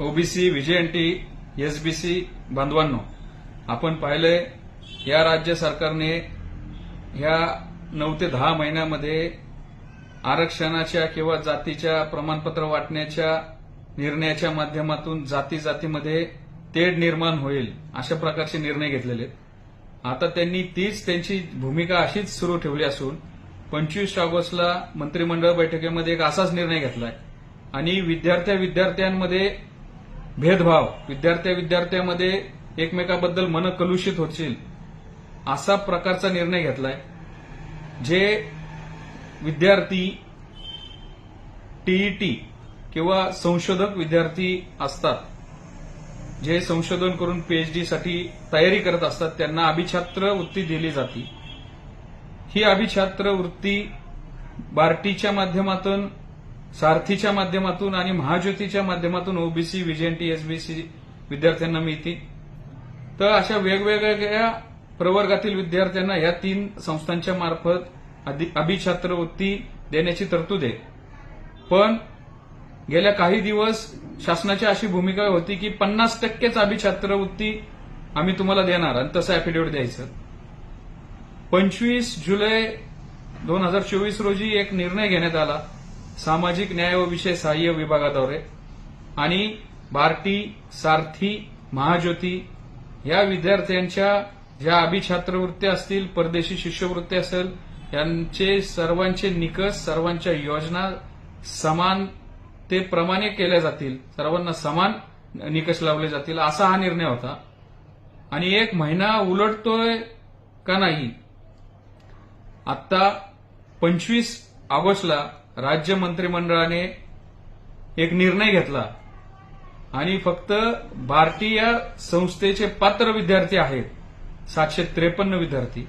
OBC VJNT SBC बांधवांनो आपण पाहिलंय या राज्य सरकारने ह्या नऊ ते दहा महिन्यामध्ये आरक्षणाच्या किंवा जातीच्या प्रमाणपत्र वाटण्याच्या निर्णयाच्या माध्यमातून जाती जातीमध्ये तेढ निर्माण होईल अशा प्रकारचे निर्णय घेतलेले आता त्यांनी तीच त्यांची भूमिका अशीच सुरू ठेवली असून पंचवीस ऑगस्टला मंत्रिमंडळ बैठकीमध्ये एक असाच निर्णय घेतलाय. आणि विद्यार्थ्या विद्यार्थ्यांमध्ये भेदभाव. विद्यार्थ्या विद्यार्थ्यामध्ये एकमेकाबद्दल मन कलुषित होतील असा प्रकारचा निर्णय घेतलाय. जे विद्यार्थी टीईटी किंवा संशोधक विद्यार्थी असतात जे संशोधन करून पीएचडी साठी तयारी करत असतात त्यांना अभिछात्र वृत्ती दिली जाते. ही अभिछात्र वृत्ती बार्टीच्या माध्यमातून सारथीच्या माध्यमातून आणि महाज्योतीच्या माध्यमातून ओबीसी व्हीजेएनटी एसबीसी विद्यार्थ्यांना मिळते. तर अशा वेगवेगळ्या प्रवर्गातील विद्यार्थ्यांना या तीन संस्थांच्या मार्फत अभिछात्रवृत्ती देण्याची तरतूद आहे. पण गेल्या काही दिवस शासनाची अशी भूमिका होती की पन्नास टक्केच अभिछात्रवृत्ती आम्ही तुम्हाला देणार आणि तसं अॅफिडेव्हिट द्यायचं. पंचवीस जुलै दोन हजार चोवीस रोजी एक निर्णय घेण्यात आला. सामाजिक न्याय व विषय सहाय्य विभागाद्वारे आणि भारती सारथी महाज्योती या विद्यार्थ्यांच्या ज्या अभिछात्रवृत्त्या असतील परदेशी शिष्यवृत्ती असेल यांचे सर्वांचे निकष सर्वांच्या योजना समान ते प्रमाणे केल्या जातील सर्वांना समान निकष लावले जातील असा हा निर्णय होता आणि एक महिना उलटतोय का नाही आता पंचवीस ऑगस्टला राज्य मंत्रिमंडळाने एक निर्णय घेतला. आणि फक्त भारतीय संस्थेचे पात्र विद्यार्थी आहेत सातशे त्रेपन्न विद्यार्थी.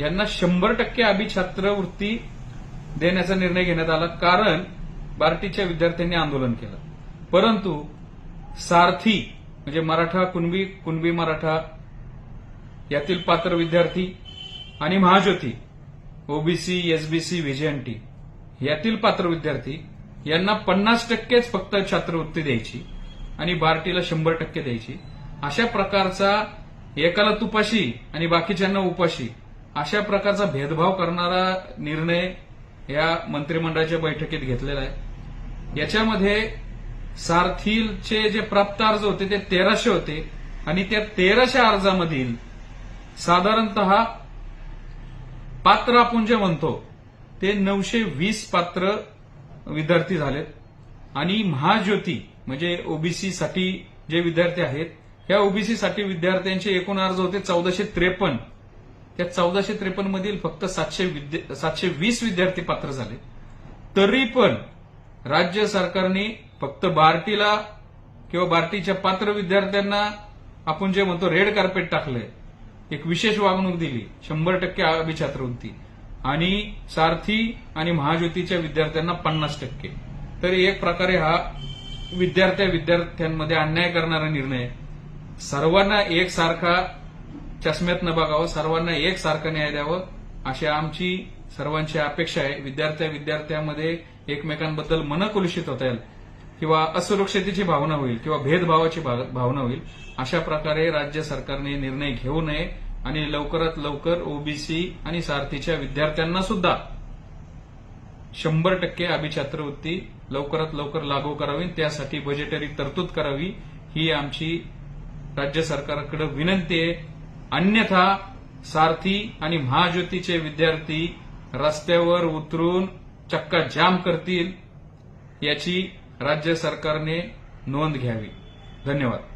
यांना शंभर टक्के अभिछात्रवृत्ती देण्याचा निर्णय घेण्यात आला कारण बार्टीच्या विद्यार्थ्यांनी आंदोलन केलं. परंतु सारथी म्हणजे मराठा कुणबी कुणबी मराठा यातील पात्र विद्यार्थी आणि महाज्योती ओबीसी एसबीसी व्हीजेएनटी यातील पात्र विद्यार्थी यांना पन्नास टक्केच फक्त छात्रवृत्ती द्यायची आणि बार्टीला शंभर टक्के द्यायची. अशा प्रकारचा एकाला तुपाशी आणि बाकीच्यांना उपाशी अशा प्रकारचा भेदभाव करणारा निर्णय या मंत्रिमंडळाच्या बैठकीत घेतलेला आहे. याच्यामध्ये सारथीलचे जे प्राप्त अर्ज होते ते तेराशे होते आणि त्या तेराशे अर्जामधील साधारणतः पात्र आपण जे म्हणतो ते नऊशे वीस पात्र विद्यार्थी झालेत. आणि महाज्योती म्हणजे ओबीसीसाठी जे विद्यार्थी आहेत या ओबीसीसाठी विद्यार्थ्यांचे एकूण अर्ज होते चौदाशे त्रेपन्न. त्या चौदाशे त्रेपन्न मधील फक्त सातशे विद्या- सातशे वीस विद्यार्थी पात्र झाले. तरी पण राज्य सरकारने फक्त बार्टीला किंवा बार्टीच्या पात्र विद्यार्थ्यांना आपण जे म्हणतो रेड कार्पेट टाकलंय एक विशेष वागणूक दिली शंभर टक्के अभिछात्रवृत्ती. आणि सारथी आणि महाज्योतीच्या विद्यार्थ्यांना पन्नास टक्के. तर एक प्रकारे हा विद्यार्थ्या विद्यार्थ्यांमध्ये अन्याय करणारा निर्णय सर्वांना एकसारखा चष्म्यात न बघावं सर्वांना एकसारखं न्याय द्यावं अशी आमची सर्वांची अपेक्षा आहे. विद्यार्थ्या विद्यार्थ्यांमध्ये एकमेकांबद्दल मन कलुषित होता येईल किंवा असुरक्षतेची भावना होईल किंवा भेदभावाची भाव- भावना होईल अशा प्रकारे राज्य सरकारने निर्णय घेऊ नये. आणि लवकरात लवकर ओबीसी आणि सारथीच्या विद्यार्थ्यांना सुद्धा शंभर टक्के अभिछात्रवृत्ती लवकरात लवकर लागू करावी. त्यासाठी बजेटरी तरतूद करावी. ही आमची राज्य सरकारकडे विनंती आहे. अन्यथा सारथी आणि महाज्योतीचे विद्यार्थी रस्त्यावर उतरून चक्का जाम करतील याची राज्य सरकारने नोंद घ्यावी. धन्यवाद.